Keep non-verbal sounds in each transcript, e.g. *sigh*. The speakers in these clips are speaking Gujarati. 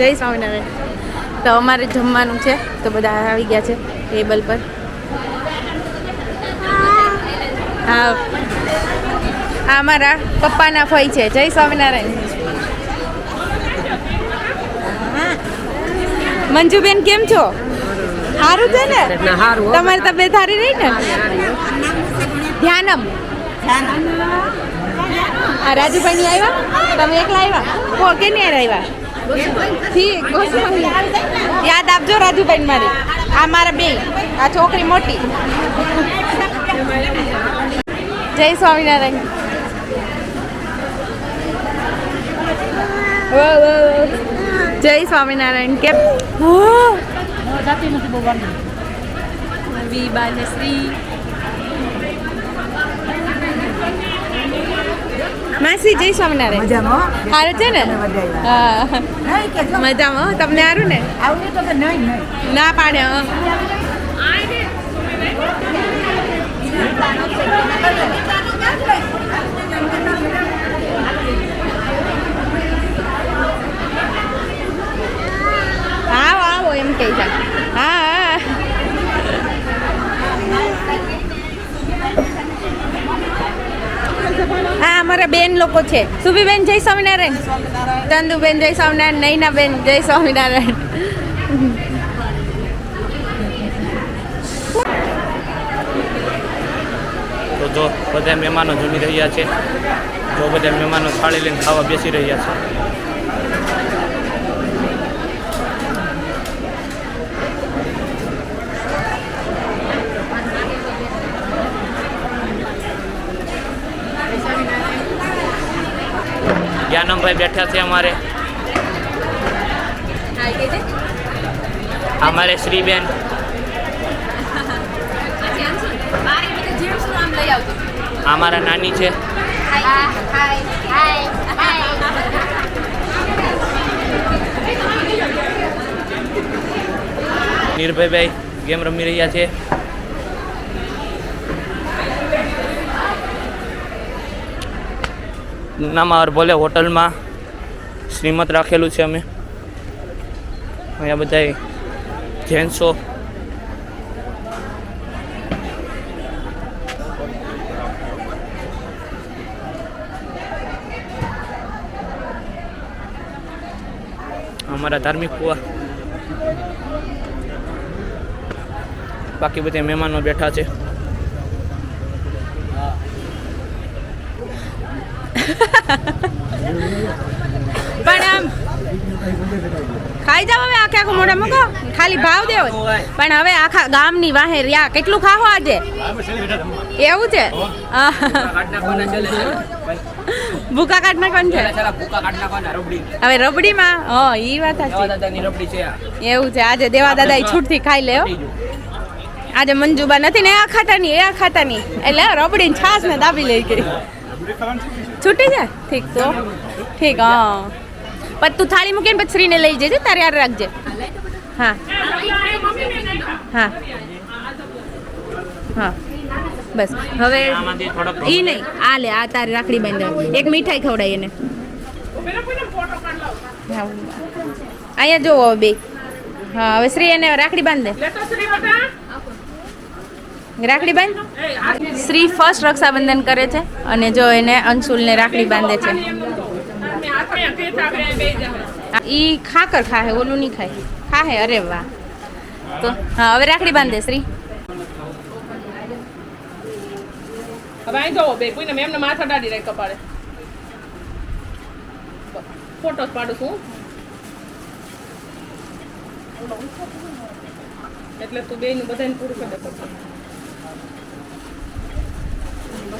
જય સ્વામિનારાયણ. તો અમારે જમવાનું છે તો બધા આવી ગયા છે ટેબલ પર. હા. આ અમારા પપ્પાના ફઈ છે. જય સ્વામિનારાયણ. મંજુબેન કેમ છો? સારું છે ને? તમારી તબિયત સારી રહી ને? ધ્યાનમ. આ રાજુભાઈ ની આવ્યા? તમે એકલા આવ્યા? કો કે નહીં આવ્યા? ઠીક. યાદ આપજો રાજુભાઈ મારી આ મારા બે આ છોકરી મોટી જય સ્વામિનારાયણ. જય સ્વામિનારાયણ કેમ હો. વી બાલશ્રી માસી જય સ્વામિનારાયણ. મજામાં સારું છે ને? મજામાં તમને સારું ને? ના પાડે હં. આવો આવો એમ કહી જા હા હા હા અમારા બેન લોકો છે. સુભીબેન, જય સ્વામિનારાયણ. ચંદુબેન, જય સ્વામિનારાયણ. નૈનાબેન, જય સ્વામિનારાયણ. તો જો બધા મહેમાનો જમી રહ્યા છે. જો બધા મહેમાનો થાળી લઈને ખાવા બેસી રહ્યા છે. જ્ઞાનમભાઈ બેઠા છે અમારે અમારે શ્રીબેન અમારા નાની છે નિર્ભયભાઈ ગેમ રમી રહ્યા છે નામાવર બોલે હોટલમાં શ્રીમત રાખેલું છે અમે. અહીંયા બધા જેન્ટ્સો. અમારા ધાર્મિક કુવા. બાકી બધા મહેમાનો બેઠા છે. પણ આમ ખાઈ જાવ હવે આખે આખું મોઢા મૂકો. ખાલી ભાવ દેવો પણ હવે આખા ગામની વાહે રહ્યા. કેટલું ખાવો આજે? એવું છે? ભૂકા કાઢ નાખવાનું છે. હવે રબડીમાં? હ ઈ વાત સાચી. એવું છે. આજે દેવા દાદા છૂટથી ખાઈ લેવો આજે મંજુબા નથી ને આ ખાતા ની એ આ ખાતા ની એટલે રબડી છાસ ને દાબી લઈ ગઈ. છૂટી જાય? ઠીક તો. ઠીક, હા. પછી તું થાળી મૂકીને પછી શ્રીને લઈ જજે, તારે યાર રાખજે. હા. હા. હા. બસ. હવે એ નહીં. આ લે, આ તારી રાખડી બાંધે. એક મીઠાઈ ખવડાય એને. અહીંયા જોવો બે. હા, હવે શ્રી એને રાખડી બાંધે. રાખડી બાંધ શ્રી ફર્સ્ટ રક્ષાબંધન કરે છે અને જો એને અંશુલને રાખડી બાંધે છે. ઈ ખાકર ખાહે ઓલું નહીં ખાય. ખાહે અરે વાહ તો હા હવે રાખડી બાંધે શ્રી. હવે અહીં જોવો બે કોઈને મેમને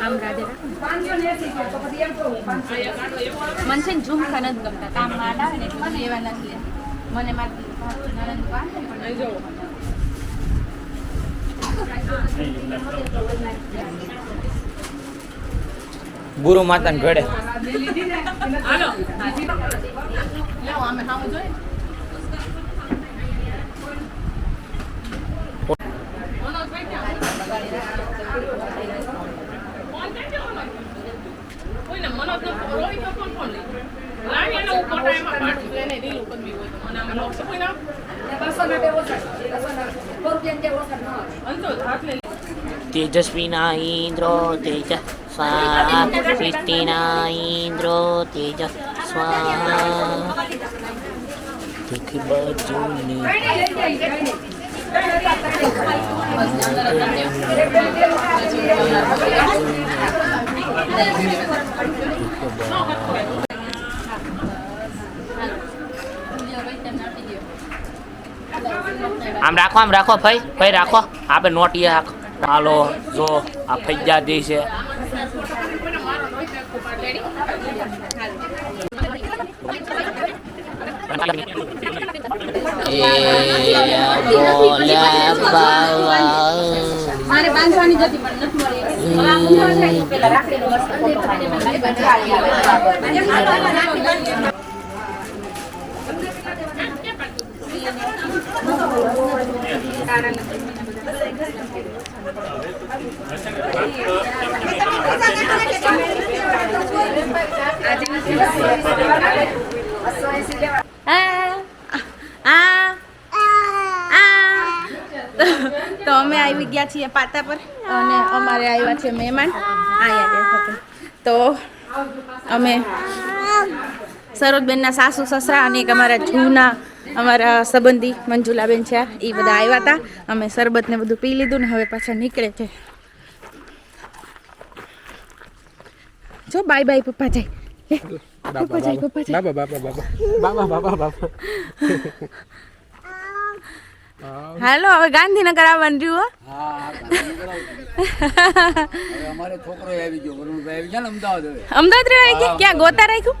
આમ રાધે મને છે ને ઝુમખા નથી ગમતા. કામમાં આવે ને મને એવા નથી મને મારી નણંદ પાસે પણ જો ગુરુ માતાને ઘડે. કોઈને હાલો. નો રોહિત નો ફોન ફોન લઈ લાવી એને હું કોટા એમાં પાડું એને રીલ કરવી હોય તો અને આમાં નોટ કોઈ ના અંતો હાથ લઈ તેજસ્વીના ઇન્દ્રો તેજ સ્વાહા સૃષ્ટિના ઇન્દ્રો તેજ સ્વાહા તીખી બાજુની આમ રાખો આમ રાખો ભાઈ ભાઈ રાખો આપણે નોટ એ રાખો હાલો જો આ ફૈજા દે છે મારે બાંધવાની જ પણ નથી મળી પેલા રાખેલું તો અમે આવી ગયા છીએ પાતા પર. અને અમારે આવ્યા છે મહેમાન. અહીંયા દેખો તો. તો અમે સરોજબેનના સાસુ સસરા અને એક અમારા જૂના અમારા સંબંધી મંજુલાબેન છે. એ બધા આવ્યા હતા અમે શરબત ને બધું પી લીધું ને હવે પાછા નીકળે છે. જો બાય બાય પપ્પા જાય. પપ્પા જાય પપ્પા જાય. બાબા બાબા બાબા. બાબા બાબા બાબા. હાલો હવે ગાંધીનગર આવવાનું રહ્યું હો. અમારે છોકરો આવી ગયો વરુણભાઈ આવી ગયા ને અમદાવાદ હવે. અમદાવાદ રહેવાય કે ક્યાં ગોતા રાખ્યું?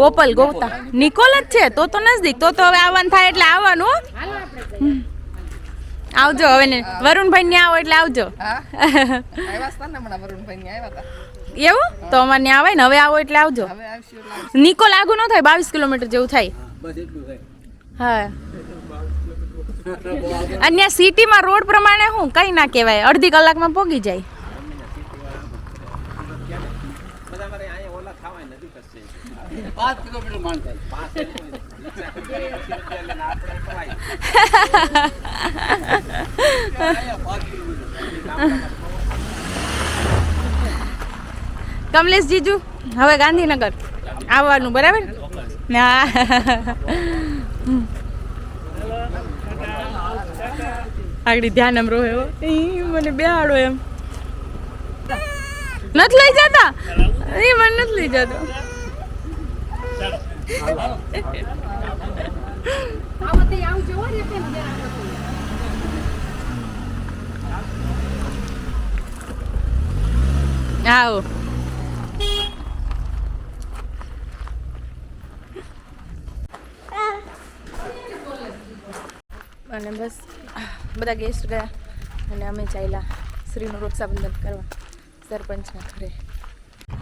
બોપલ ગોતા. નિકોલ જ છે તો તો નજદીક. તો તો હવે આવવાનું થાય એટલે આવવાનું હો. આવજો હવે ને. વરુણભાઈ ને આવો એટલે આવજો. એવું? તો અમારે ત્યાં આવે ને હવે આવો એટલે આવજો. નિકોલ આગુ ન થાય બાવીસ કિલોમીટર જેવું થાય. બસ એટલું થાય. હા. *laughs* અને સિટીમાં રોડ પ્રમાણે હું કઈ ના કહેવાય. અડધી કલાકમાં પોગી જાય. કમલેશ જીજુ, હવે ગાંધીનગર. આવવાનું, બરાબર? હા આગળ ધ્યાન એમ રોહે મને બેહાડો એમ. નથી લઈ જતા? એ મને નથી લઈ જતો. આવો. અને બસ. બધા ગેસ્ટ ગયા અને અમે ચાલ્યા શ્રીનું રક્ષાબંધન કરવા. સરપંચના ઘરે.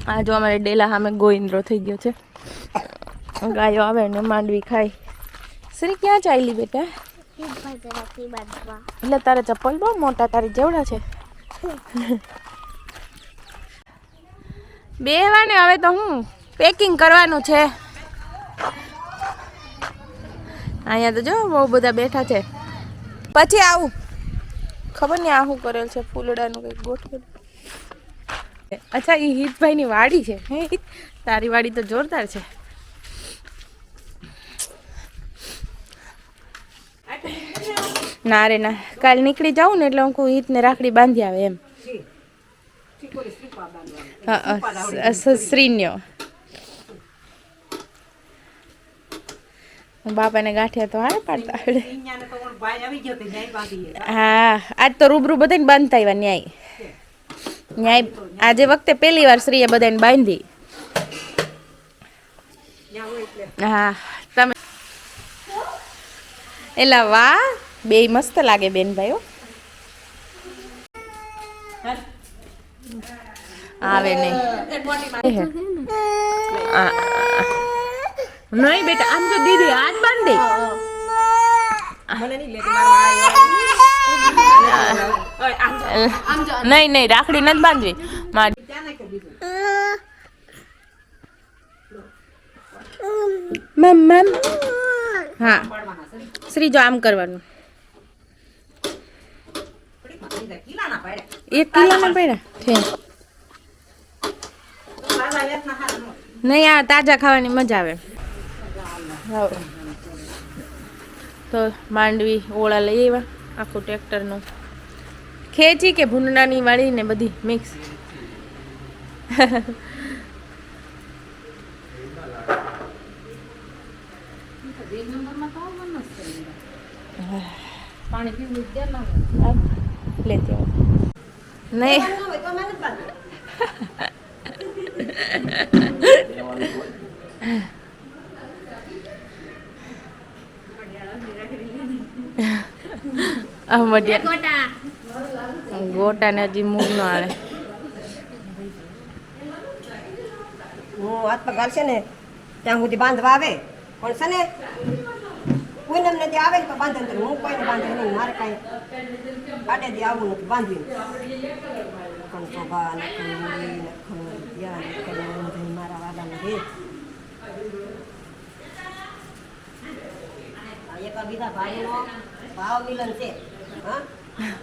આ જો અમારે ડેલા સામે ગોવિંદ્રો થઈ ગયો છે. ગાયો આવે ને માંડવી ખાય. શ્રી ક્યાં ચાલી બેટા? એટલે તારે ચપ્પલ બહુ મોટા, તારી જેવડા છે. બેહવા ને હવે તો હું પેકિંગ કરવાનું છે. અહીંયા તો જો બહુ બધા બેઠા છે. પછી આવું. ખબર નહીં આ શું કરેલ છે, ફૂલડાનું કંઈક ગોઠવેલું. અચ્છા એ હિતભાઈની વાડી છે, હે? તારી વાડી તો જોરદાર છે. ના રે, ના. કાલ નીકળી જાઉં ને એટલે હું હિતને રાખડી બાંધી આવે એમ. શ્રીન્યો. બાપાને ગાંઠિયા તો હારે પાડતા આવડે. હા આજ તો રૂબરૂ બધાને બાંધતા આવ્યા ન્યાય. ન્યાય આજે વખતે પહેલી વાર શ્રીએ બધાને બાંધી. હા તમે એલા વાહ બે મસ્ત લાગે બેન ભાઈઓ. આવે નહીં. નહીં બેટા આમ તો દીદી હાથ બાંધી. નહીં નહીં રાખડી નથી બાંધવી મારી મેમ મમ હા શ્રી જો આમ કરવાનું એક કિલોના પડ્યા છે નહીં આ તાજા ખાવાની મજા આવે હાવ. તો માંડવી ઓળા લઈ આવ્યા, આખું ટ્રેક્ટરનું. ખેંચી કે ભૂંડનાની વાળી ને બધી મિક્સ. આ ગોટા. ને હજી મૂગ નો આવે હું હાથ પગ હાલશે ને ત્યાં સુધી બાંધવા આવે. પણ છે ને પૂનમ ને આવે ને તો બાંધે ને હું કોઈને બાંધે નહીં મારે કાંઈ આડેથી આવું નથી બાંધ્યું પણ શોભા મૂંઝાઈ મારા વાદાને રે એક બીજા ભાઈનો ભાવ મિલન છે. હા?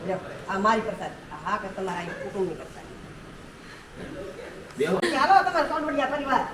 લ્યો, આ મારી પ્રસાદ. આ હા કે તમારા કુટુંબની પ્રસાદ. ચાલો તમારા કોડવડિયા પરિવાર.